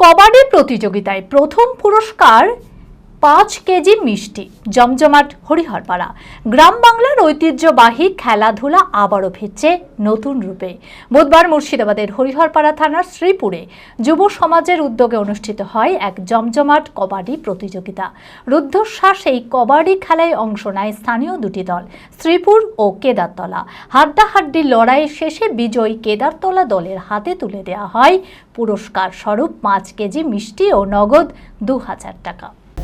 কবাডি প্রতিযোগিতায় প্রথম পুরস্কার পাঁচ কেজি মিষ্টি। জমজমাট হরিহরপাড়া। গ্রাম বাংলার ঐতিহ্যবাহী খেলাধুলা আবারও ফিরছে নতুন রূপে। বুধবার মুর্শিদাবাদের হরিহরপাড়া থানার শ্রীপুরে যুব সমাজের উদ্যোগে অনুষ্ঠিত হয় এক জমজমাট কবাডি প্রতিযোগিতা। রুদ্ধশ্বাস এই কবাডি খেলায় অংশ নেয় স্থানীয় দুটি দল, শ্রীপুর ও কেদারতলা। হাড্ডাহাড্ডি লড়াই শেষে বিজয়ী কেদারতলা দলের হাতে তুলে দেওয়া হয় পুরস্কার স্বরূপ পাঁচ কেজি মিষ্টি ও নগদ দু হাজার টাকা।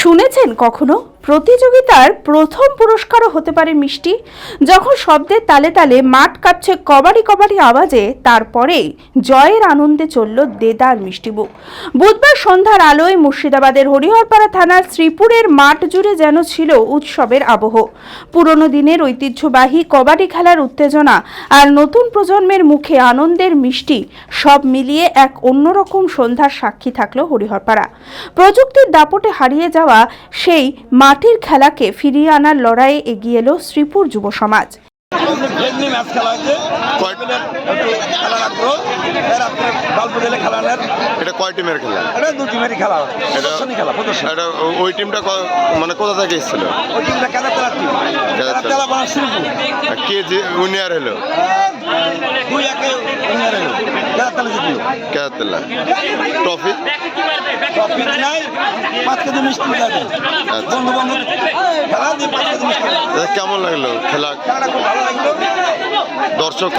শুনেছেন কখনো? প্রতিযোগিতার প্রথম পুরস্কারও হতে পারে মিষ্টি। যখন শব্দের তালে তালে মাঠ কাঁপছে কবাডি কবাডি আওয়াজে, তারপরেই জয়ের আনন্দে চলল দেদার মিষ্টিবুক বুধবার সন্ধ্যার আলোয় মুর্শিদাবাদের হরিহরপাড়া থানার শ্রীপুরের মাঠ জুড়ে যেন ছিল উৎসবের আবহ। পুরনো দিনের ঐতিহ্যবাহী কবাডি খেলার উত্তেজনা আর নতুন প্রজন্মের মুখে আনন্দের মিষ্টি সব মিলিয়ে এক অন্যরকম সন্ধ্যার সাক্ষী থাকল হরিহরপাড়া। প্রযুক্তির দাপটে হারিয়ে যাওয়া সেই মাটির খেলাকে ফিরিয়ে আনার লড়াইয়ে এগিয়ে এলো শ্রীপুর যুব সমাজ। এমনি ম্যাচ খেলা হয়েছে। কয়- একটু খেলা রাখব এর আপনি গল্প দিলে খেলানোর এটা কয় টিমের খেলা? এটা দু টিমেরই খেলা। এটা খেলা প্রদর্শনী। এটা ওই টিমটা মানে কোথা থেকে এসেছিল? ওই টিমটা টিম। বানা কে যে উইনার হলো দুই একে উইনার হলো কেদার জিতলো। কেদারতলা ট্রফি? ট্রফি নাই। পাঁচ কেজি মিষ্টি আচ্ছা। বন্ধু বন্ধু খেলা দিয়ে পাঁচ কেজি মিষ্টি কেমন লাগল খেলা? খেলাটা খুব ভালো লাগল। ভালো দর্শক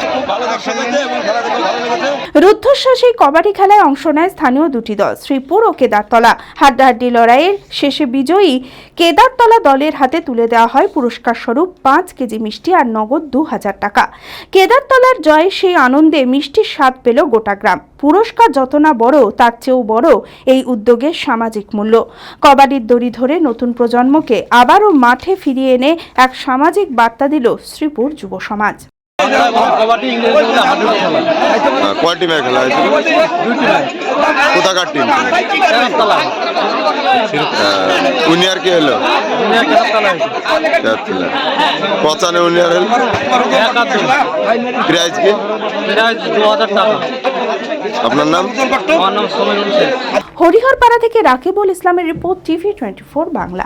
রুদ্ধশ্বাস কবাডি খেলায় অংশ নেয় স্থানীয় দুটি দল, শ্রীপুর ও কেদারতলা। হাড্ডাহাড্ডি লড়াইয়ের শেষে বিজয়ী কেদারতলা দলের হাতে তুলে দেওয়া হয় পুরস্কার স্বরূপ পাঁচ কেজি মিষ্টি আর নগদ দু হাজার টাকা। কেদারতলার জয়ে সেই আনন্দে মিষ্টির স্বাদ পেল গোটা গ্রাম। পুরস্কার যত না বড়, তার চেয়েও বড় এই উদ্যোগের সামাজিক মূল্য। কবাডির দড়ি ধরে নতুন প্রজন্মকে আবারও মাঠে ফিরিয়ে এনে এক সামাজিক বার্তা দিল শ্রীপুর যুব সমাজ। কয় টিমের কোথাকার টিম উইনার কে হলো? পচানে উইনার হলো? প্রাইজ কি? আপনার নাম? হরিহরপাড়া থেকে রাকিবুল ইসলামের report TV twenty four Bangla.